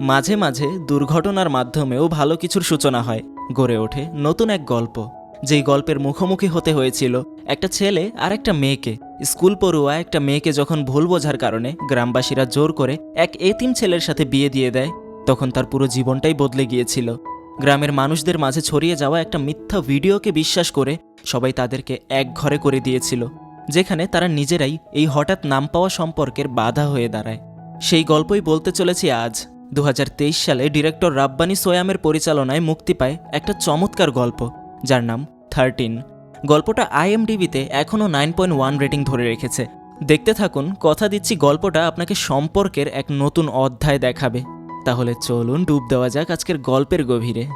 মাঝে মাঝে দুর্ঘটনার মাধ্যমেও ভালো কিছুর সূচনা হয়। গড়ে ওঠে নতুন এক গল্প। যেই গল্পের মুখোমুখি হতে হয়েছিল একটা ছেলে আর একটা মেয়েকে। স্কুল পড়ুয়া একটা মেয়েকে যখন ভুল বোঝার কারণে গ্রামবাসীরা জোর করে এক এতিম ছেলের সাথে বিয়ে দিয়ে দেয়, তখন তার পুরো জীবনটাই বদলে গিয়েছিল। গ্রামের মানুষদের মাঝে ছড়িয়ে যাওয়া একটা মিথ্যা ভিডিওকে বিশ্বাস করে সবাই তাদেরকে এক ঘরে করে দিয়েছিল, যেখানে তারা নিজেরাই এই হঠাৎ নাম পাওয়া সম্পর্কের বাধা হয়ে দাঁড়ায়। সেই গল্পই বলতে চলেছি আজ। দু হাজার তেইশ সালে ডিরেক্টর রাব্বানি সোয়ামের পরিচালনায় মুক্তি পায় একটা চমৎকার গল্প, যার নাম থার্টিন। গল্পটা আইএমডিবিতে এখনও নাইন পয়েন্ট ওয়ান রেটিং ধরে রেখেছে। দেখতে থাকুন, কথা দিচ্ছি গল্পটা আপনাকে সম্পর্কের এক নতুন অধ্যায় দেখাবে। তাহলে চলুন ডুব দেওয়া যাক আজকের গল্পের গভীরে।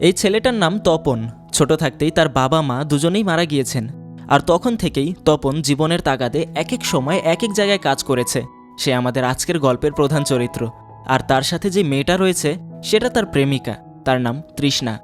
এই ছেলেটার নাম তপন। ছোট থাকতেই তার বাবা মা দুজনেই মারা গিয়েছেন। আর তখন থেকেই তপন জীবনের তাগাদে এক এক সময় এক এক জায়গায় কাজ করেছে। সে আমাদের আজকের গল্পের প্রধান চরিত্র। আর তার সাথে যে মেয়েটা রয়েছে, সেটা তার প্রেমিকা। তার নাম তৃষ্ণা।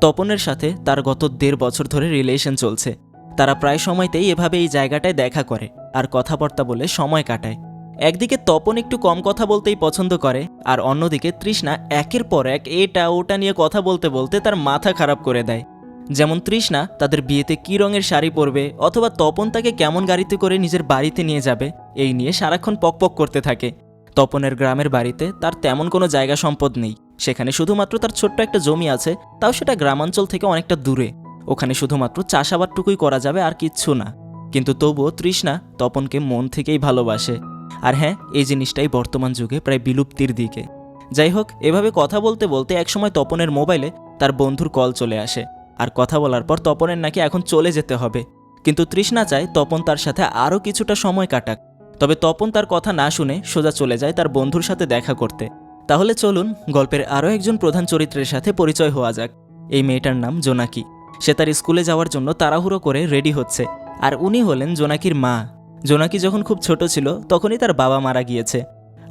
তপনের সাথে তার গত দেড় বছর ধরে রিলেশন চলছে। তারা প্রায় সময়তেই এভাবে এই জায়গাটায় দেখা করে আর কথাবার্তা বলে সময় কাটায়। একদিকে তপন একটু কম কথা বলতেই পছন্দ করে, আর অন্যদিকে তৃষ্ণা একের পর এক এটা ওটা নিয়ে কথা বলতে বলতে তার মাথা খারাপ করে দেয়। যেমন তৃষ্ণা তাদের বিয়েতে কী রঙের শাড়ি পরবে অথবা তপন তাকে কেমন গাড়িতে করে নিজের বাড়িতে নিয়ে যাবে, এই নিয়ে সারাক্ষণ পকপক করতে থাকে। তপনের গ্রামের বাড়িতে তার তেমন কোনো জায়গা সম্পদ নেই। সেখানে শুধুমাত্র তার ছোট্ট একটা জমি আছে, তাও সেটা গ্রামাঞ্চল থেকে অনেকটা দূরে। ওখানে শুধুমাত্র চাষাবাদটুকুই করা যাবে আর কিচ্ছু না। কিন্তু তবুও তৃষ্ণা তপনকে মন থেকেই ভালোবাসে। আর হ্যাঁ এই জিনিসটাই বর্তমান যুগে প্রায় বিলুপ্তির দিকে। যাই হোক, এভাবে কথা বলতে বলতে একসময় তপনের মোবাইলে তার বন্ধুর কল চলে আসে। আর কথা বলার পর তপনের নাকি এখন চলে যেতে হবে। কিন্তু তৃষ্ণা চায় তপন তার সাথে আরও কিছুটা সময় কাটাক। তবে তপন তার কথা না শুনে সোজা চলে যায় তার বন্ধুর সাথে দেখা করতে। তাহলে চলুন, গল্পের আরও একজন প্রধান চরিত্রের সাথে পরিচয় হওয়া যাক। এই মেয়েটার নাম জোনাকি। সে তার স্কুলে যাওয়ার জন্য তাড়াহুড়ো করে রেডি হচ্ছে। আর উনি হলেন জোনাকির মা। জোনাকি যখন খুব ছোট ছিল, তখনই তার বাবা মারা গিয়েছে।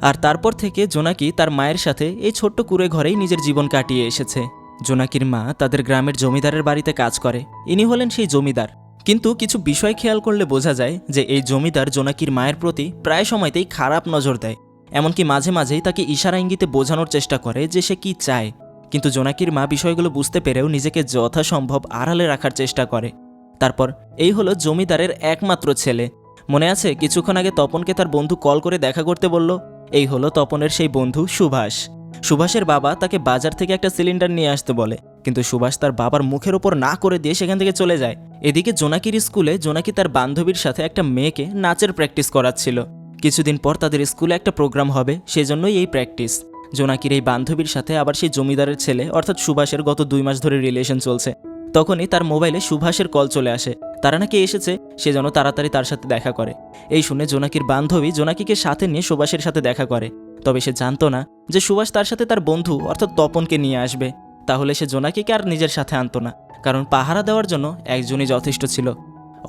আর তারপর থেকে জোনাকি তার মায়ের সাথে এই ছোট্ট কুড়ে ঘরেই নিজের জীবন কাটিয়ে এসেছে। জোনাকির মা তাদের গ্রামের জমিদারের বাড়িতে কাজ করে। ইনি হলেন সেই জমিদার। কিন্তু কিছু বিষয় খেয়াল করলে বোঝা যায় যে এই জমিদার জোনাকির মায়ের প্রতি প্রায় সময়তেই খারাপ নজর দেয়। এমনকি মাঝে মাঝেই তাকে ইশারা ইঙ্গিতে বোঝানোর চেষ্টা করে যে সে কি চায়। কিন্তু জোনাকির মা বিষয়গুলো বুঝতে পেরেও নিজেকে যথাসম্ভব আড়ালে রাখার চেষ্টা করে। তারপর, এই হলো জমিদারের একমাত্র ছেলে। মনে আছে, কিছুক্ষণ আগে তপনকে তার বন্ধু কল করে দেখা করতে বলল, এই হলো তপনের সেই বন্ধু সুভাষ। সুভাষের বাবা তাকে বাজার থেকে একটা সিলিন্ডার নিয়ে আসতে বলে। কিন্তু সুভাষ তার বাবার মুখের ওপর না করে দিয়ে সেখান থেকে চলে যায়। এদিকে জোনাকির স্কুলে জোনাকি তার বান্ধবীর সাথে একটা মেয়েকে নাচের প্র্যাকটিস করাচ্ছিল। কিছুদিন পর তাদের স্কুলে একটা প্রোগ্রাম হবে, সেজন্যই এই প্র্যাকটিস। জোনাকির এই বান্ধবীর সাথে আবার সেই জমিদারের ছেলে, অর্থাৎ সুভাষের গত দুই মাস ধরে রিলেশন চলছে। তখনই তার মোবাইলে সুভাষের কল চলে আসে। তারা নাকি এসেছে, সে যেন তাড়াতাড়ি তার সাথে দেখা করে। এই শুনে জোনাকির বান্ধবী জোনাকিকে সাথে নিয়ে সুভাষের সাথে দেখা করে। তবে সে জানতো না যে সুভাষ তার সাথে তার বন্ধু, অর্থাৎ তপনকে নিয়ে আসবে। তাহলে সে জোনাকিকে আর নিজের সাথে আনতো না, কারণ পাহারা দেওয়ার জন্য একজনই যথেষ্ট ছিল।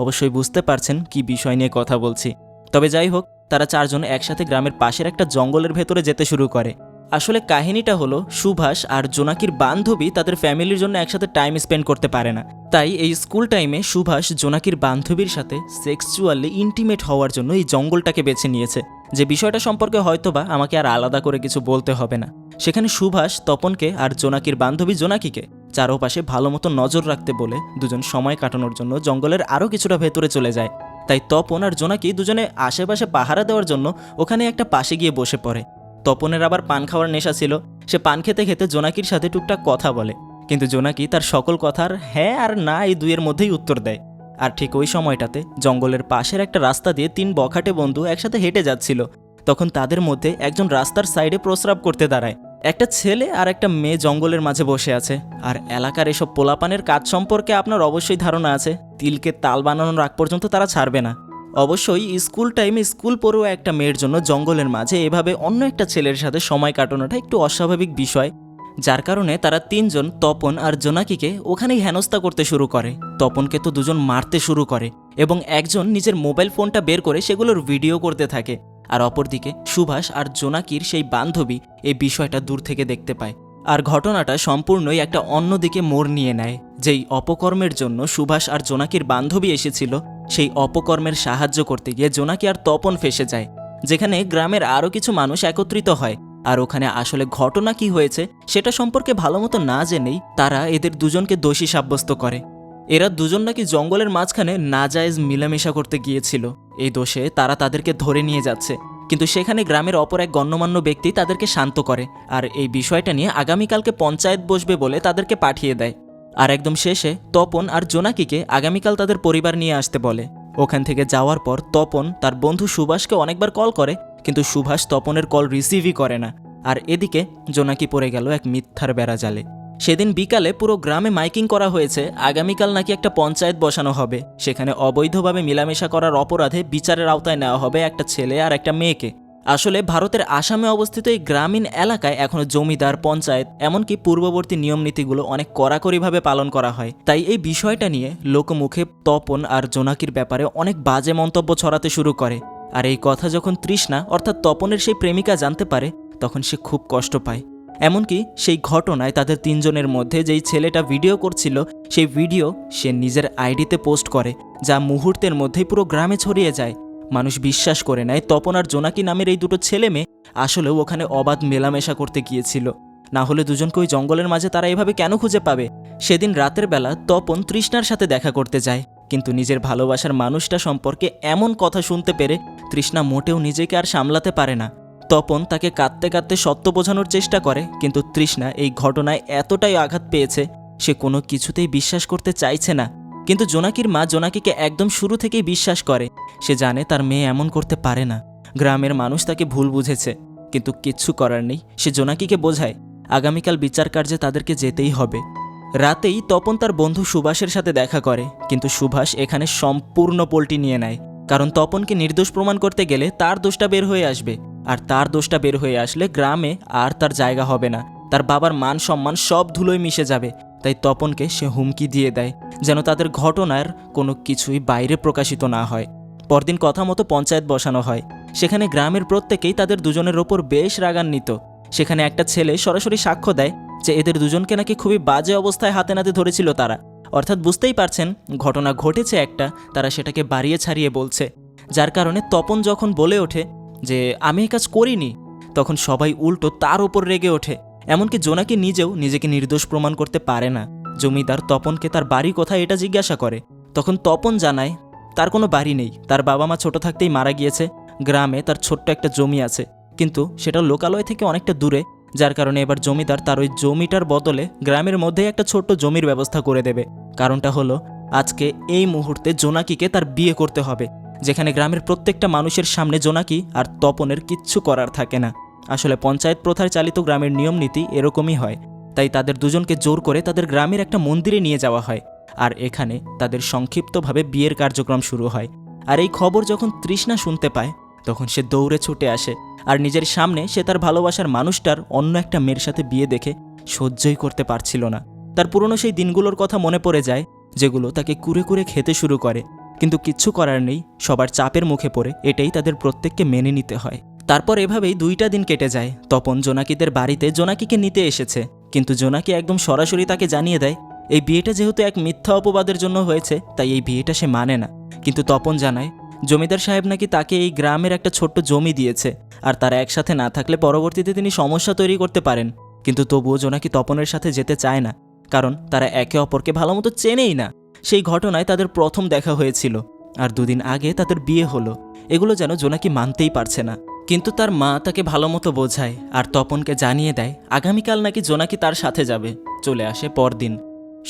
অবশ্যই বুঝতে পারছেন কি বিষয় নিয়ে কথা বলছি। তবে যাই হোক, তারা চারজন একসাথে গ্রামের পাশের একটা জঙ্গলের ভেতরে যেতে শুরু করে। আসলে কাহিনীটা হলো, সুভাষ আর জোনাকির বান্ধবী তাদের ফ্যামিলির জন্য একসাথে টাইম স্পেন্ড করতে পারে না। তাই এই স্কুল টাইমে সুভাষ জোনাকির বান্ধবীর সাথে সেক্সুয়ালি ইন্টিমেট হওয়ার জন্য এই জঙ্গলটাকে বেছে নিয়েছে। যে বিষয়টা সম্পর্কে হয়তোবা আমাকে আর আলাদা করে কিছু বলতে হবে না। সেখানে সুভাষ, তপনকে আর জোনাকির বান্ধবী জোনাকিকে চারোপাশে ভালো মতো নজর রাখতে বলে দুজন সময় কাটানোর জন্য জঙ্গলের আরও কিছুটা ভেতরে চলে যায়। তাই তপন আর জোনাকি দুজনে আশেপাশে পাহারা দেওয়ার জন্য ওখানে একটা পাশে গিয়ে বসে পড়ে। তপনের আবার পান খাওয়ার নেশা ছিল। সে পান খেতে খেতে জোনাকির সাথে টুকটাক কথা বলে। কিন্তু জোনাকি তার সকল কথার হ্যাঁ আর না এই দুইয়ের মধ্যেই উত্তর দেয়। আর ঠিক ওই সময়টাতে জঙ্গলের পাশের একটা রাস্তা দিয়ে তিন বখাটে বন্ধু একসাথে হেঁটে যাচ্ছিল। তখন তাদের মধ্যে একজন রাস্তার সাইডে প্রস্রাব করতে দাঁড়ায়। একটা ছেলে আর একটা মেয়ে জঙ্গলের মাঝে বসে আছে। আর এলাকার এসব পোলাপানের কাজ সম্পর্কে আপনার অবশ্যই ধারণা আছে। তিলকে তাল বানানোর আগ পর্যন্ত তারা ছাড়বে না। অবশ্যই স্কুল টাইমে স্কুল পড়ুয়া একটা মেয়ের জন্য জঙ্গলের মাঝে এভাবে অন্য একটা ছেলের সাথে সময় কাটানোটা একটু অস্বাভাবিক বিষয়। যার কারণে তারা তিনজন, তপন আর জোনাকিকে ওখানেই হেনস্থা করতে শুরু করে। তপনকে তো দুজন মারতে শুরু করে এবং একজন নিজের মোবাইল ফোনটা বের করে সেগুলোর ভিডিও করতে থাকে আর অপরদিকে সুভাষ আর জোনাকির সেই বান্ধবী এই বিষয়টা দূর থেকে দেখতে পায় আর ঘটনাটা সম্পূর্ণই একটা অন্যদিকে মোড় নিয়ে নেয়, যেই অপকর্মের জন্য সুভাষ আর জোনাকির বান্ধবী এসেছিল সেই অপকর্মের সাহায্য করতে গিয়ে জোনাকি আর তপন ফেসে যায়, যেখানে গ্রামের আরও কিছু মানুষ একত্রিত হয় আর ওখানে আসলে ঘটনা কি হয়েছে সেটা সম্পর্কে ভালো মতো না জেনেই তারা এদের দুজনকে দোষী সাব্যস্ত করে। এরা দুজন নাকি জঙ্গলের মাঝখানে নাজায়েজ মিলামেশা করতে গিয়েছিল। এই দোষে তারা তাদেরকে ধরে নিয়ে যাচ্ছে। কিন্তু সেখানে গ্রামের অপর এক গণ্যমান্য ব্যক্তি তাদেরকে শান্ত করে আর এই বিষয়টা নিয়ে আগামীকালকে পঞ্চায়েত বসবে বলে তাদেরকে পাঠিয়ে দেয়। আর একদম শেষে তপন আর জোনাকিকে আগামীকাল তাদের পরিবার নিয়ে আসতে বলে। ওখান থেকে যাওয়ার পর তপন তার বন্ধু সুভাষকে অনেকবার কল করে কিন্তু সুভাষ তপনের কল রিসিভই করে না। আর এদিকে জোনাকি পড়ে গেল এক মিথ্যার বেড়া জালে। সেদিন বিকালে পুরো গ্রামে মাইকিং করা হয়েছে, আগামীকাল নাকি একটা পঞ্চায়েত বসানো হবে। সেখানে অবৈধভাবে মেলামেশা করার অপরাধে বিচারের আওতায় নেওয়া হবে একটা ছেলে আর একটা মেয়েকে। আসলে ভারতের আসামে অবস্থিত এই গ্রামীণ এলাকায় এখনও জমিদার, পঞ্চায়েত, এমনকি পূর্ববর্তী নিয়মনীতিগুলো অনেক কড়াকড়িভাবে পালন করা হয়। তাই এই বিষয়টা নিয়ে লোকমুখে তপন আর জোনাকির ব্যাপারে অনেক বাজে মন্তব্য ছড়াতে শুরু করে। আর এই কথা যখন তৃষ্ণা, অর্থাৎ তপনের সেই প্রেমিকা জানতে পারে, তখন সে খুব কষ্ট পায়। এমনকি সেই ঘটনায় তাদের তিনজনের মধ্যে যেই ছেলেটা ভিডিও করছিল, সেই ভিডিও সে নিজের আইডিতে পোস্ট করে, যা মুহূর্তের মধ্যেই পুরো গ্রামে ছড়িয়ে যায়। মানুষ বিশ্বাস করে নেয়, তপন আর জোনাকি নামের এই দুটো ছেলে মেয়ে আসলেও ওখানে অবাধ মেলামেশা করতে গিয়েছিল। না হলে দুজনকে ওই জঙ্গলের মাঝে তারা এভাবে কেন খুঁজে পাবে? সেদিন রাতের বেলা তপন তৃষ্ণার সাথে দেখা করতে যায়। কিন্তু নিজের ভালোবাসার মানুষটা সম্পর্কে এমন কথা শুনতে পেরে তৃষ্ণা মোটেও নিজেকে আর সামলাতে পারে না। তপন তাকে কাঁদতে কাঁদতে সত্য বোঝানোর চেষ্টা করে, কিন্তু তৃষ্ণা এই ঘটনায় এতটাই আঘাত পেয়েছে, সে কোনো কিছুতেই বিশ্বাস করতে চাইছে না। কিন্তু জোনাকির মা জোনাকিকে একদম শুরু থেকেই বিশ্বাস করে, সে জানে তার মেয়ে এমন করতে পারে না। গ্রামের মানুষ তাকে ভুল বুঝেছে, কিন্তু কিচ্ছু করার নেই, সে জোনাকিকে বোঝায়, আগামীকাল বিচার কার্যে তাদেরকে যেতেই হবে। রাতেই তপন তার বন্ধু সুভাষের সাথে দেখা করে, কিন্তু সুভাষ এখানে সম্পূর্ণ পোলটি নিয়ে নেয়, কারণ তপনকে নির্দোষ প্রমাণ করতে গেলে তার দোষটা বের হয়ে আসবে, আর তার দোষটা বের হয়ে আসলে গ্রামে আর তার জায়গা হবে না, তার বাবার মান সম্মান সব ধুলোয় মিশে যাবে, তাই তপনকে সে হুমকি দিয়ে দেয়, যেন তাদের ঘটনার কোনো কিছুই বাইরে প্রকাশিত না হয়। পরদিন কথা মতো পঞ্চায়েত বসানো হয়, সেখানে গ্রামের প্রত্যেকেই তাদের দুজনের ওপর বেশ রাগান্বিত, সেখানে একটা ছেলে সরাসরি সাক্ষ্য দেয় যে এদের দুজনকে নাকি খুবই বাজে অবস্থায় হাতে নাতে ধরেছিল তারা। অর্থাৎ বুঝতেই পারছেন, ঘটনা ঘটেছে একটা, তারা সেটাকে বাড়িয়ে ছাড়িয়ে বলছে। যার কারণে তপন যখন বলে ওঠে যে, আমি এই কাজ করিনি, তখন সবাই উল্টো তার ওপর রেগে ওঠে। এমনকি জোনাকি নিজেও নিজেকে নির্দোষ প্রমাণ করতে পারে না। জমিদার তপনকে তার বাড়ি কোথায় এটা জিজ্ঞাসা করে। তখন তপন জানায়, তার কোনো বাড়ি নেই। তার বাবা মা ছোট থাকতেই মারা গিয়েছে। গ্রামে তার ছোট্ট একটা জমি আছে। কিন্তু সেটা লোকালয় থেকে অনেকটা দূরে। যার কারণে এবার জমিদার তার ওই জমিটার বদলে গ্রামের মধ্যেই একটা ছোট্ট জমির ব্যবস্থা করে দেবে। কারণটা হলো, আজকে এই মুহূর্তে জোনাকিকে তার বিয়ে করতে হবে, যেখানে গ্রামের প্রত্যেকটা মানুষের সামনে জোনাকি আর তপনের কিচ্ছু করার থাকে না। আসলে পঞ্চায়েত প্রথায় চালিত গ্রামের নিয়ম নীতি এরকমই হয়, তাই তাদের দুজনকে জোর করে তাদের গ্রামের একটা মন্দিরে নিয়ে যাওয়া হয়, আর এখানে তাদের সংক্ষিপ্তভাবে বিয়ের কার্যক্রম শুরু হয়। আর এই খবর যখন তৃষ্ণা শুনতে পায় তখন সে দৌড়ে ছুটে আসে আর নিজের সামনে সে তার ভালোবাসার মানুষটার অন্য একটা মেয়ের সাথে বিয়ে দেখে সহ্যই করতে পারছিল না। তার পুরনো সেই দিনগুলোর কথা মনে পড়ে যায়, যেগুলো তাকে কুরে কুরে খেতে শুরু করে। কিন্তু কিচ্ছু করার নেই, সবার চাপের মুখে পড়ে, এটাই তাদের প্রত্যেককে মেনে নিতে হয়। তারপর এভাবেই দুইটা দিন কেটে যায়। তপন জোনাকিদের বাড়িতে জোনাকিকে নিতে এসেছে। কিন্তু জোনাকি একদম সরাসরি তাকে জানিয়ে দেয়, এই বিয়েটা যেহেতু এক মিথ্যা অপবাদের জন্য হয়েছে, তাই এই বিয়েটা সে মানে না। কিন্তু তপন জানায় জমিদার সাহেব নাকি তাকে এই গ্রামের একটা ছোট্ট জমি দিয়েছে, আর তারা একসাথে না থাকলে পরবর্তীতে তিনি সমস্যা তৈরি করতে পারেন। কিন্তু তবুও জোনাকি তপনের সাথে যেতে চায় না, কারণ তারা একে অপরকে ভালোমতো চেনেই না। সেই ঘটনায় তাদের প্রথম দেখা হয়েছিল, আর দুদিন আগে তাদের বিয়ে হলো। এগুলো যেন জোনাকি মানতেই পারছে না। কিন্তু তার মা তাকে ভালো মতো বোঝায়, আর তপনকে জানিয়ে দেয়, আগামীকাল নাকি জোনাকি তার সাথে যাবে। চলে আসে পরদিন।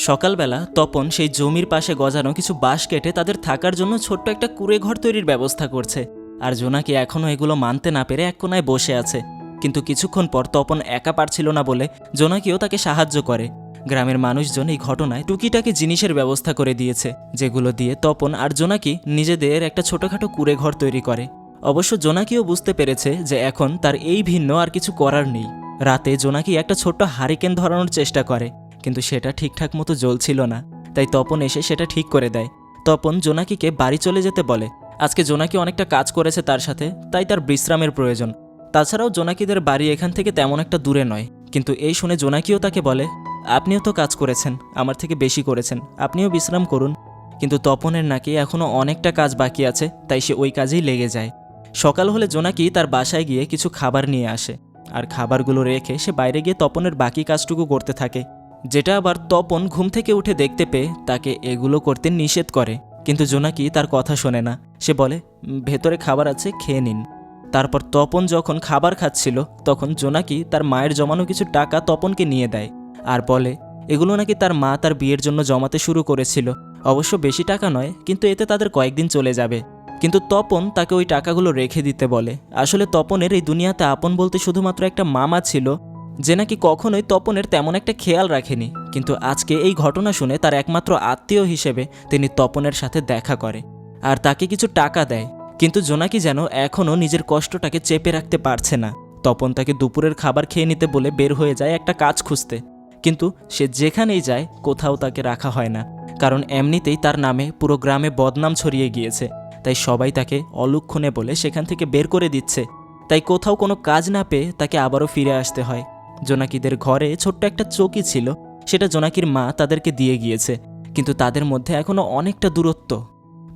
সকালবেলা তপন সেই জমির পাশে গজানো কিছু বাঁশ কেটে তাদের থাকার জন্য ছোট্ট একটা কুড়ে ঘর তৈরির ব্যবস্থা করছে। আর জোনাকি এখনও এগুলো মানতে না পেরে এক কোনায় বসে আছে। কিন্তু কিছুক্ষণ পর তপন একা পারছিল না বলে জোনাকিও তাকে সাহায্য করে। গ্রামের মানুষজন এই ঘটনায় টুকিটাকি জিনিসের ব্যবস্থা করে দিয়েছে, যেগুলো দিয়ে তপন আর জোনাকি নিজেদের একটা ছোটখাটো কুড়ে ঘর তৈরি করে। অবশ্য জোনাকিও বুঝতে পেরেছে যে এখন তার এই ভিন্ন আর কিছু করার নেই। রাতে জোনাকি একটা ছোট্ট হারিকেন ধরানোর চেষ্টা করে। কিন্তু সেটা ঠিকঠাক মতো জ্বলছিল না। তাই তপন এসে সেটা ঠিক করে দেয়। তপন জোনাকিকে বাড়ি চলে যেতে বলে। আজকে জোনাকি অনেকটা কাজ করেছে তার সাথে, তাই তার বিশ্রামের প্রয়োজন। তাছাড়াও জোনাকিদের বাড়ি এখান থেকে তেমন একটা দূরে নয়। কিন্তু এই শুনে জোনাকিও তাকে বলে, আপনিও তো কাজ করেছেন, আমার থেকে বেশি করেছেন, আপনিও বিশ্রাম করুন। কিন্তু তপনের নাকি এখনও অনেকটা কাজ বাকি আছে, তাই সে ওই কাজেই লেগে যায়। সকাল হলে জোনাকি তার বাসায় গিয়ে কিছু খাবার নিয়ে আসে। আর খাবারগুলো রেখে সে বাইরে গিয়ে তপনের বাকি কাজটুকু করতে থাকে। যেটা আবার তপন ঘুম থেকে উঠে দেখতে পেয়ে তাকে এগুলো করতে নিষেধ করে। কিন্তু জোনাকি তার কথা শোনে না। সে বলে ভেতরে খাবার আছে, খেয়ে নিন। তারপর তপন যখন খাবার খাচ্ছিল, তখন জোনাকি তার মায়ের জমানো কিছু টাকা তপনকে নিয়ে দেয় আর বলে, এগুলো নাকি তার মা তার বিয়ের জন্য জমাতে শুরু করেছিল। অবশ্য বেশি টাকা নয়, কিন্তু এতে তাদের কয়েকদিন চলে যাবে। কিন্তু তপন তাকে ওই টাকাগুলো রেখে দিতে বলে। আসলে তপনের এই দুনিয়াতে আপন বলতে শুধুমাত্র একটা মামা ছিল যে নাকি কখনোই তপনের তেমন একটা খেয়াল রাখেনি। কিন্তু আজকে এই ঘটনা শুনে তার একমাত্র আত্মীয় হিসেবে তিনি তপনের সাথে দেখা করে আর তাকে কিছু টাকা দেয়। কিন্তু জোনাকি যেন এখনও নিজের কষ্টটাকে চেপে রাখতে পারছে না। তপন তাকে দুপুরের খাবার খেয়ে নিতে বলে বের হয়ে যায় একটা কাজ খুঁজতে। কিন্তু সে যেখানেই যায়, কোথাও তাকে রাখা হয় না। কারণ এমনিতেই তার নামে পুরো গ্রামে বদনাম ছড়িয়ে গিয়েছে। তাই সবাই তাকে অলক্ষণে বলে সেখান থেকে বের করে দিচ্ছে। তাই কোথাও কোনো কাজ না পেয়ে তাকে আবারও ফিরে আসতে হয়। জোনাকিদের ঘরে ছোট্ট একটা চৌকি ছিল, সেটা জোনাকির মা তাদেরকে দিয়ে গিয়েছে, কিন্তু তাদের মধ্যে এখনও অনেকটা দূরত্ব।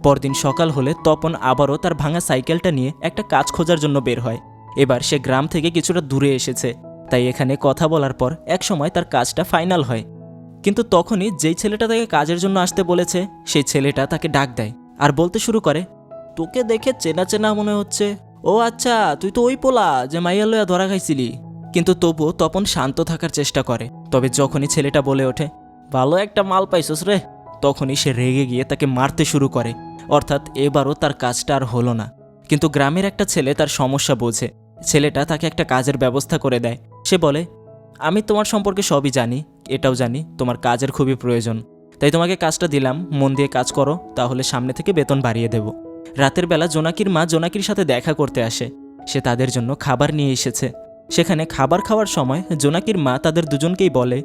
পরদিন সকাল হলে তপন আবারও তার ভাঙা সাইকেলটা নিয়ে একটা কাজ খোঁজার জন্য বের হয়। এবার সে গ্রাম থেকে কিছুটা দূরে এসেছে, তাই এখানে কথা বলার পর একসময় তার কাজটা ফাইনাল হয়। কিন্তু তখনই যেই ছেলেটা তাকে কাজের জন্য আসতে বলেছে, সেই ছেলেটা তাকে ডাক দেয় আর বলতে শুরু করে, তোকে দেখে চেনা চেনা মনে হচ্ছে। ও আচ্ছা তুই তো ওই পোলা যে মাইয়া লয়া ধরা খাইছিলি। কিন্তু তবুও তপন শান্ত থাকার চেষ্টা করে। তবে যখনই ছেলেটা বলে ওঠে, ভালো একটা মাল পাইছস রে, তখনই সে রেগে গিয়ে তাকে মারতে শুরু করে। অর্থাৎ এবারও তার কাজটা আর হলো না। কিন্তু গ্রামের একটা ছেলে তার সমস্যা বোঝে। ছেলেটা তাকে একটা কাজের ব্যবস্থা করে দেয়। সে বলে, আমি তোমার সম্পর্কে সবই জানি, এটাও জানি, তোমার কাজের খুবই প্রয়োজন। তাই তোমাকে কাজটা দিলাম, মন দিয়ে কাজ করো, তাহলে সামনে থেকে বেতন বাড়িয়ে দেব। রাতের বেলা জোনাকির মা জোনাকির সাথে দেখা করতে আসে। সে তাদের জন্য খাবার নিয়ে এসেছে। সেখানে খাবার খাওয়ার সময় জোনাকির মা তাদের দুজনকেই বলে,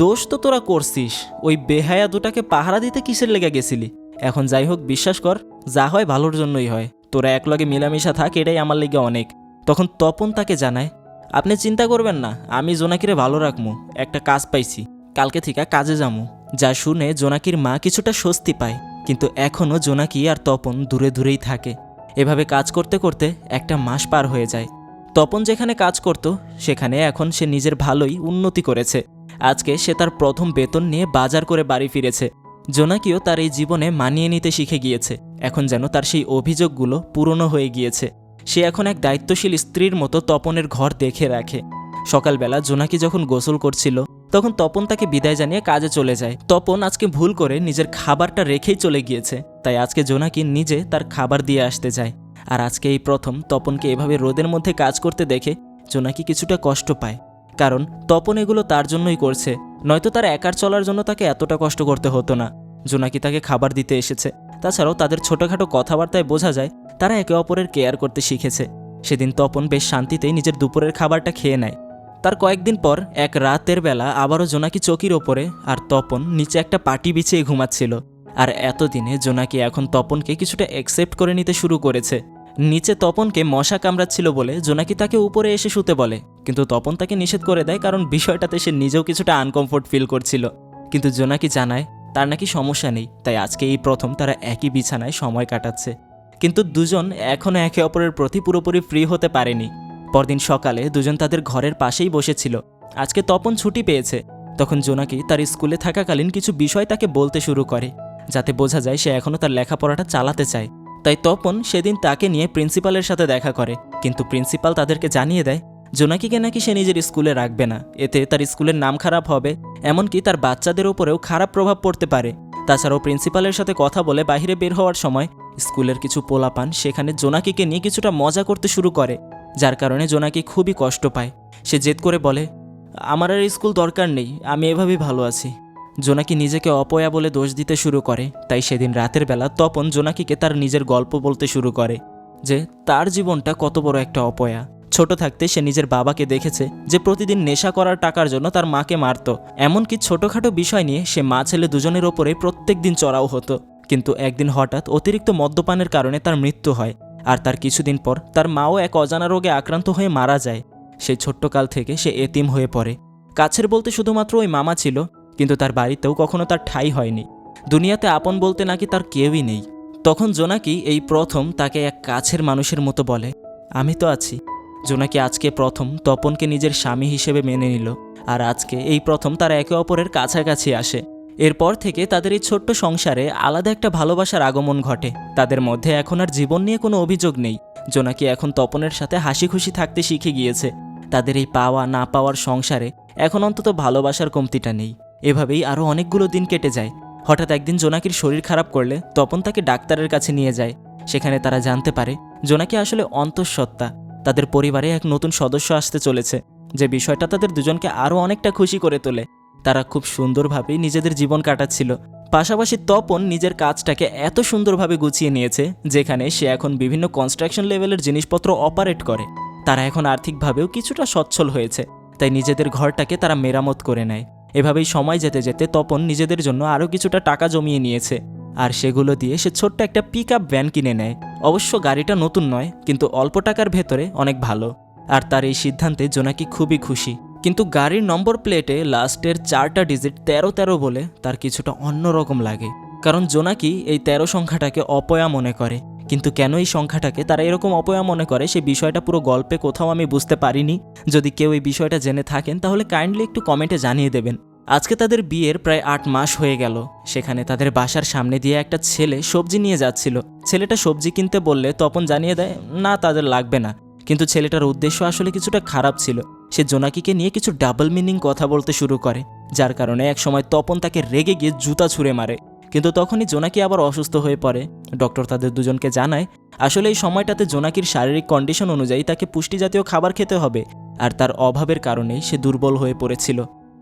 দোষ তো তোরা করছিস, ওই বেহায়া দুটাকে পাহারা দিতে কিসের লেগে গেছিলি? এখন যাই হোক, বিশ্বাস কর, যা হয় ভালোর জন্যই হয়। তোরা একলগে মিলামিশা থাক, এটাই আমার লেগে অনেক। তখন তপন তাকে জানায়, আপনি চিন্তা করবেন না, আমি জোনাকিরে ভালো রাখমু, একটা কাজ পাইছি। কালকে থেকে কাজে যামু। যা শুনে জোনাকির মা কিছুটা স্বস্তি পায়, কিন্তু এখনও জোনাকি আর তপন দূরে দূরেই থাকে। এভাবে কাজ করতে করতে একটা মাস পার হয়ে যায়। তপন যেখানে কাজ করত, সেখানে এখন সে নিজের ভালোই উন্নতি করেছে। আজকে সে তার প্রথম বেতন নিয়ে বাজার করে বাড়ি ফিরেছে। জোনাকিও তার এই জীবনে মানিয়ে নিতে শিখে গিয়েছে। এখন যেন তার সেই অভিযোগগুলো পুরনো হয়ে গিয়েছে। সে এখন এক দায়িত্বশীল স্ত্রীর মতো তপনের ঘর দেখে রাখে। সকালবেলা জোনাকি যখন গোসল করছিল, তখন তপন তাকে বিদায় জানিয়ে কাজে চলে যায়। তপন আজকে ভুল করে নিজের খাবারটা রেখেই চলে গিয়েছে। তাই আজকে জোনাকি নিজে তার খাবার দিয়ে আসতে যায় আর আজকে এই প্রথম তপনকে এভাবে রোদের মধ্যে কাজ করতে দেখে জোনাকি কিছুটা কষ্ট পায়। কারণ তপন এগুলো তার জন্যই করছে, নয়তো তার একার চলার জন্য তাকে এতটা কষ্ট করতে হতো না। জোনাকি তাকে খাবার দিতে এসেছে। তাছাড়াও তাদের ছোটোখাটো কথাবার্তায় বোঝা যায়, তারা একে অপরের কেয়ার করতে শিখেছে। সেদিন তপন বেশ শান্তিতেই নিজের দুপুরের খাবারটা খেয়ে নেয়। তার কয়েকদিন পর এক রাতের বেলা আবারও জোনাকি চকির ওপরে আর তপন নিচে একটা পাটি বিছিয়ে ঘুমাচ্ছিল। আর এতদিনে জোনাকি এখন তপনকে কিছুটা অ্যাকসেপ্ট করে নিতে শুরু করেছে। নিচে তপনকে মশা কামড়াচ্ছিল বলে জোনাকি তাকে উপরে এসে শুতে বলে। কিন্তু তপন তাকে নিষেধ করে দেয় কারণ বিষয়টাতে সে নিজেও কিছুটা আনকমফোর্ট ফিল করছিল। কিন্তু জোনাকি জানায়, তার নাকি সমস্যা নেই, তাই আজকে এই প্রথম তারা একই বিছানায় সময় কাটাচ্ছে। কিন্তু দুজন এখনও একে অপরের প্রতি পুরোপুরি ফ্রি হতে পারেনি। পরদিন সকালে দুজন তাদের ঘরের পাশেই বসেছিল। আজকে তপন ছুটি পেয়েছে। তখন জোনাকি তার স্কুলে থাকাকালীন কিছু বিষয় তাকে বলতে শুরু করে, যাতে বোঝা যায় সে এখনও তার লেখাপড়াটা চালাতে চায়। তাই তপন সেদিন তাকে নিয়ে প্রিন্সিপালের সাথে দেখা করে। কিন্তু প্রিন্সিপাল তাদেরকে জানিয়ে দেয়, জোনাকিকে নাকি সে নিজের স্কুলে রাখবে না। এতে তার স্কুলের নাম খারাপ হবে, এমনকি তার বাচ্চাদের ওপরেও খারাপ প্রভাব পড়তে পারে। তাছাড়াও প্রিন্সিপালের সাথে কথা বলে বাইরে বের হওয়ার সময় স্কুলের কিছু পোলাপান সেখানে জোনাকিকে নিয়ে কিছুটা মজা করতে শুরু করে, যার কারণে জোনাকি খুবই কষ্ট পায়। সে জেদ করে বলে, আমার আর স্কুল দরকার নেই, আমি এভাবেই ভালো আছি। জোনাকি নিজেকে অপয়া বলে দোষ দিতে শুরু করে। তাই সেদিন রাতের বেলা তপন জোনাকিকে তার নিজের গল্প বলতে শুরু করে যে, তার জীবনটা কত বড় একটা অপয়া। ছোট থাকতে সে নিজের বাবাকে দেখেছে যে প্রতিদিন নেশা করার টাকার জন্য তার মাকে মারত। এমনকি ছোটোখাটো বিষয় নিয়ে সে মা ছেলে দুজনের ওপরে প্রত্যেক দিন চড়াও হতো। কিন্তু একদিন হঠাৎ অতিরিক্ত মদ্যপানের কারণে তার মৃত্যু হয়। আর তার কিছুদিন পর তার মাও এক অজানা রোগে আক্রান্ত হয়ে মারা যায়। সেই ছোট্টকাল থেকে সে এতিম হয়ে পড়ে। কাছের বলতে শুধুমাত্র ওই মামা ছিল। কিন্তু তার বাড়িতেও কখনো তার ঠাঁই হয়নি। দুনিয়াতে আপন বলতে নাকি তার কেউই নেই। তখন জোনাকি এই প্রথম তাকে এক কাছের মানুষের মতো বলে, আমি তো আছি। জোনাকি আজকে প্রথম তপনকে নিজের স্বামী হিসেবে মেনে নিল আর আজকে এই প্রথম তারা একে অপরের কাছাকাছি আসে। এরপর থেকে তাদের এই ছোট্ট সংসারে আলাদা একটা ভালোবাসার আগমন ঘটে। তাদের মধ্যে এখন আর জীবন নিয়ে কোনো অভিযোগ নেই। জোনাকি এখন তপনের সাথে হাসি খুশি থাকতে শিখে গিয়েছে। তাদের এই পাওয়া না পাওয়ার সংসারে এখন অন্তত ভালোবাসার কমতিটা নেই। এভাবেই আরও অনেকগুলো দিন কেটে যায়। হঠাৎ একদিন জোনাকির শরীর খারাপ করলে তপন তাকে ডাক্তারের কাছে নিয়ে যায়। সেখানে তারা জানতে পারে, জোনাকি আসলে অন্তঃসত্ত্বা। তাদের পরিবারে এক নতুন সদস্য আসতে চলেছে, যে বিষয়টা তাদের দুজনকে আরও অনেকটা খুশি করে তোলে। তারা খুব সুন্দরভাবেই নিজেদের জীবন কাটাচ্ছিল। পাশাপাশি তপন নিজের কাজটাকে এত সুন্দরভাবে গুছিয়ে নিয়েছে, যেখানে সে এখন বিভিন্ন কনস্ট্রাকশন লেভেলের জিনিসপত্র অপারেট করে। তারা এখন আর্থিকভাবেও কিছুটা সচ্ছল হয়েছে, তাই নিজেদের ঘরটাকে তারা মেরামত করে নেয়। এভাবেই সময় যেতে যেতে তপন নিজেদের জন্য আরও কিছুটা টাকা জমিয়ে নিয়েছে। আর সেগুলো দিয়ে সে ছোট্ট একটা পিক ভ্যান কিনে নেয়। অবশ্য গাড়িটা নতুন নয়, কিন্তু অল্প টাকার ভেতরে অনেক ভালো। আর তার এই সিদ্ধান্তে জোনাকি খুবই খুশি। কিন্তু গাড়ির নম্বর প্লেটে লাস্টের চারটা ডিজিট তেরো তেরো বলে তার কিছুটা অন্যরকম লাগে। কারণ জোনাকি এই তেরো সংখ্যাটাকে অপয়া মনে করে। কিন্তু কেন এই সংখ্যাটাকে? তারা এরকম অপয়া মনে করে সেই বিষয়টা পুরো গল্পে কোথাও আমি বুঝতে পারিনি। যদি কেউ এই বিষয়টা জেনে থাকেন, তাহলে কাইন্ডলি একটু কমেন্টে জানিয়ে দেবেন। আজকে তাদের বিয়ের প্রায় আট মাস হয়ে গেল। সেখানে তাদের বাসার সামনে দিয়ে একটা ছেলে সবজি নিয়ে যাচ্ছিল। ছেলেটা সবজি কিনতে বললে তপন জানিয়ে দেয়, না, তাদের লাগবে না। কিন্তু ছেলেটার উদ্দেশ্য আসলে কিছুটা খারাপ ছিল। সে জোনাকিকে নিয়ে কিছু ডাবল মিনিং কথা বলতে শুরু করে। যার কারণে এক সময় তপন তাকে রেগে গিয়ে জুতা ছুঁড়ে মারে। কিন্তু তখনই জোনাকি আবার অসুস্থ হয়ে পড়ে। ডক্টর তাদের দুজনকে জানায়, আসলে এই সময়টাতে জোনাকির শারীরিক কন্ডিশন অনুযায়ী তাকে পুষ্টি জাতীয় খাবার খেতে হবে। আর তার অভাবের কারণেই সে দুর্বল হয়ে পড়েছিল।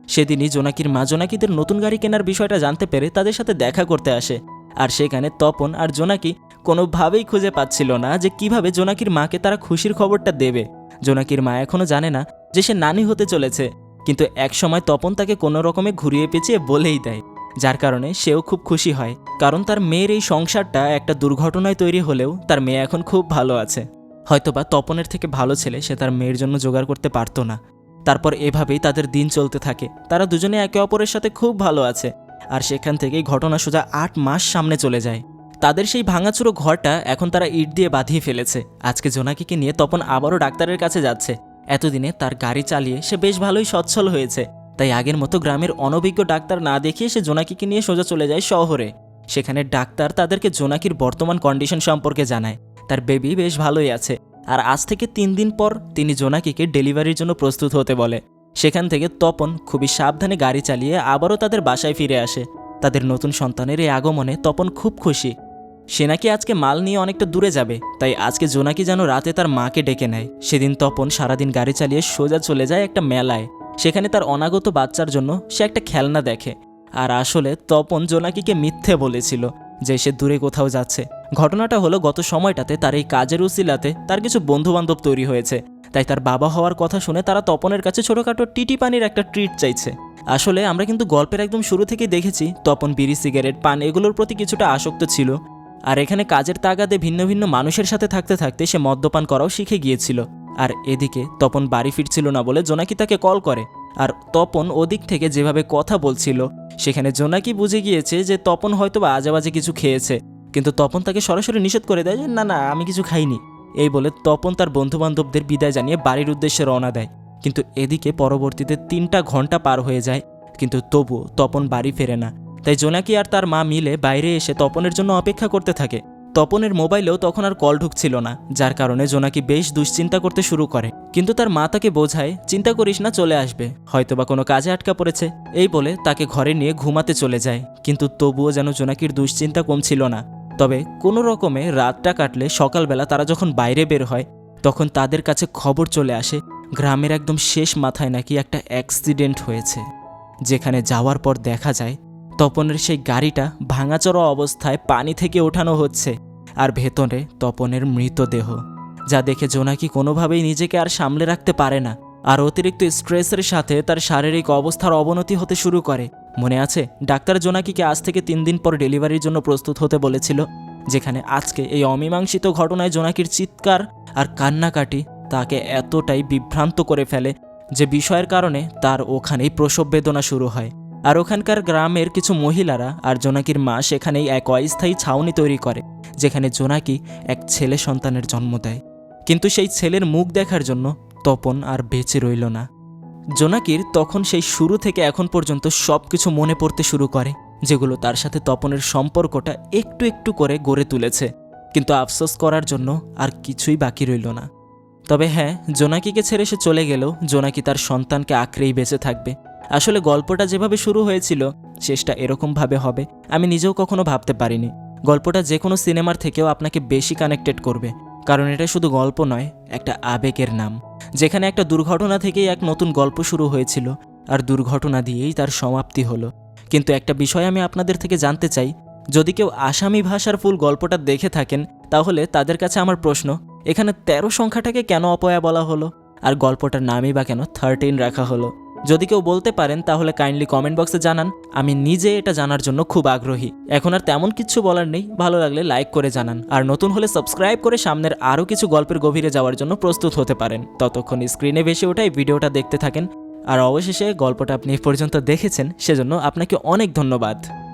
সেদিনই জোনাকির মা জোনাকিদের নতুন গাড়ি কেনার বিষয়টা জানতে পেরে তাদের সাথে দেখা করতে আসে। আর সেখানে তপন আর জোনাকি কোনোভাবেই খুঁজে পাচ্ছিল না যে কীভাবে জোনাকির মাকে তারা খুশির খবরটা দেবে। জোনাকির মা এখনও জানে না যে সে নানি হতে চলেছে, কিন্তু একসময় তপন তাকে কোনো রকমে ঘুরিয়ে পেঁচিয়ে বলেই দেয়। যার কারণে সেও খুব খুশি হয়। কারণ তার মেয়ের এই সংসারটা একটা দুর্ঘটনায় তৈরি হলেও তার মেয়ে এখন খুব ভালো আছে। হয়তোবা তপনের থেকে ভালো ছেলে সে তার মেয়ের জন্য জোগাড় করতে পারতো না। তারপর এভাবেই তাদের দিন চলতে থাকে। তারা দুজনে একে অপরের সাথে খুব ভালো আছে। আর সেখান থেকেই ঘটনা সোজা আট মাস সামনে চলে যায়। তাদের সেই ভাঙাচুরো ঘরটা এখন তারা ইট দিয়ে বাঁধিয়ে ফেলেছে। আজকে জোনাকিকে নিয়ে তপন আবারও ডাক্তারের কাছে যাচ্ছে। এতদিনে তার গাড়ি চালিয়ে সে বেশ ভালোই সচ্ছল হয়েছে। তাই আগের মতো গ্রামের অনভিজ্ঞ ডাক্তার না দেখিয়ে সে জোনাকিকে নিয়ে সোজা চলে যায় শহরে। সেখানে ডাক্তার তাদেরকে জোনাকির বর্তমান কন্ডিশন সম্পর্কে জানায়। তার বেবি বেশ ভালোই আছে। আর আজ থেকে তিন দিন পর তিনি জোনাকিকে ডেলিভারির জন্য প্রস্তুত হতে বলে। সেখান থেকে তপন খুবই সাবধানে গাড়ি চালিয়ে আবারও তাদের বাসায় ফিরে আসে। তাদের নতুন সন্তানের এই আগমনে তপন খুব খুশি। সে নাকি আজকে মাল নিয়ে অনেকটা দূরে যাবে, তাই আজকে জোনাকি যেন রাতে তার মাকে ডেকে নেয়। সেদিন তপন সারাদিন গাড়ি চালিয়ে সোজা চলে যায় একটা মেলায়। সেখানে তার অনাগত বাচ্চার জন্য সে একটা খেলনা দেখে। আর আসলে তপন জোনাকিকে মিথ্যে বলেছিল যে সে দূরে কোথাও যাচ্ছে। ঘটনাটা হলো গত সময়টাতে তার এই কাজের উসিলাতে তার কিছু বন্ধুবান্ধব তৈরি হয়েছে। তাই তার বাবা হওয়ার কথা শুনে তারা তপনের কাছে ছোটোখাটো টিটি পানির একটা ট্রিট চাইছে। আসলে আমরা কিন্তু গল্পের একদম শুরু থেকেই দেখেছি, তপন বিড়ি, সিগারেট, পান এগুলোর প্রতি কিছুটা আসক্ত ছিল। আর এখানে কাজের তাগাদে ভিন্ন ভিন্ন মানুষের সাথে থাকতে থাকতে সে মদ্যপান করাও শিখে গিয়েছিল। আর এদিকে তপন বাড়ি ফিরছিল না বলে জোনাকি তাকে কল করে। আর তপন ওদিক থেকে যেভাবে কথা বলছিল, সেখানে জোনাকি বুঝে গিয়েছে যে তপন হয়তো বা আজেবাজে কিছু খেয়েছে। কিন্তু তপন তাকে সরাসরি নিষেধ করে দেয় যে, না না, আমি কিছু খাইনি। এই বলে তপন তার বন্ধুবান্ধবদের বিদায় জানিয়ে বাড়ির উদ্দেশ্যে রওনা দেয়। কিন্তু এদিকে পরবর্তীতে তিনটা ঘণ্টা পার হয়ে যায়, কিন্তু তবুও তপন বাড়ি ফেরে না। তাই জোনাকি আর তার মা মিলে বাইরে এসে তপনের জন্য অপেক্ষা করতে থাকে। তপনের মোবাইলেও তখন আর কল ঢুকছিল না, যার কারণে জোনাকি বেশ দুশ্চিন্তা করতে শুরু করে। কিন্তু তার মা তাকে বোঝায়, চিন্তা করিস না, চলে আসবে। হয়তোবা কোনো কাজে আটকা পড়েছে। এই বলে তাকে ঘরে নিয়ে ঘুমাতে চলে যায়। কিন্তু তবুও যেন জোনাকির দুশ্চিন্তা কমছিল না। তবে কোনো রকমে রাতটা কাটলে সকালবেলা তারা যখন বাইরে বের হয়, তখন তাদের কাছে খবর চলে আসে, গ্রামের একদম শেষ মাথায় নাকি একটা অ্যাক্সিডেন্ট হয়েছে। যেখানে যাওয়ার পর দেখা যায়, তপনের সেই গাড়িটা ভাঙাচড়া অবস্থায় পানি থেকে ওঠানো হচ্ছে। আর ভেতরে তপনের মৃতদেহ, যা দেখে জোনাকি কোনোভাবেই নিজেকে আর সামলে রাখতে পারে না। আর অতিরিক্ত স্ট্রেসের সাথে তার শারীরিক অবস্থার অবনতি হতে শুরু করে। মনে আছে, ডাক্তার জোনাকিকে আজ থেকে তিন দিন পর ডেলিভারির জন্য প্রস্তুত হতে বলেছিল, যেখানে আজকে এই অমীমাংসিত ঘটনায় জোনাকির চিৎকার আর কান্নাকাটি তাকে এতটাই বিভ্রান্ত করে ফেলে যে বিষয়ের কারণে তার ওখানেই প্রসব বেদনা শুরু হয়। আর ওখানকার গ্রামের কিছু মহিলারা আর জোনাকির মা সেখানেই এক অস্থায়ী ছাউনি তৈরি করে, যেখানে জোনাকি এক ছেলে সন্তানের জন্ম দেয়। কিন্তু সেই ছেলের মুখ দেখার জন্য তপন আর বেঁচে রইল না। জোনাকির তখন সেই শুরু থেকে এখন পর্যন্ত সব কিছু মনে পড়তে শুরু করে, যেগুলো তার সাথে তপনের সম্পর্কটা একটু একটু করে গড়ে তুলেছে। কিন্তু আফসোস করার জন্য আর কিছুই বাকি রইল না। তবে হ্যাঁ জোনাকিকে ছেড়ে সে চলে গেলেও জোনাকি তার সন্তানকে আঁকড়েই বেঁচে থাকবে। আসলে গল্পটা যেভাবে শুরু হয়েছিল, শেষটা এরকমভাবে হবে, আমি নিজেও কখনো ভাবতে পারিনি। গল্পটা যে কোনো সিনেমার থেকেও আপনাকে বেশি কানেক্টেড করবে, কারণ এটা শুধু গল্প নয়, একটা আবেগের নাম। যেখানে একটা দুর্ঘটনা থেকেই এক নতুন গল্প শুরু হয়েছিল, আর দুর্ঘটনা দিয়েই তার সমাপ্তি হলো। কিন্তু একটা বিষয় আমি আপনাদের থেকে জানতে চাই, যদি কেউ আসামি ভাষার ফুল গল্পটা দেখে থাকেন, তাহলে তাদের কাছে আমার প্রশ্ন এখানে তেরো সংখ্যাটাকে কেন অপয়া বলা হলো? আর গল্পটার নামই বা কেন থার্টিন রাখা হলো? যদি কেউ বলতে পারেন, তাহলে কাইন্ডলি কমেন্ট বক্সে জানান। আমি নিজে এটা জানার জন্য খুব আগ্রহী। এখন আর তেমন কিছু বলার নেই। ভালো লাগলে লাইক করে জানান। আর নতুন হলে সাবস্ক্রাইব করে সামনের আরও কিছু গল্পের গভীরে যাওয়ার জন্য প্রস্তুত হতে পারেন। ততক্ষণ স্ক্রিনে ভেসে ওঠাই ভিডিওটা দেখতে থাকেন। আর অবশেষে গল্পটা আপনি পর্যন্ত দেখেছেন, সেজন্য আপনাকে অনেক ধন্যবাদ।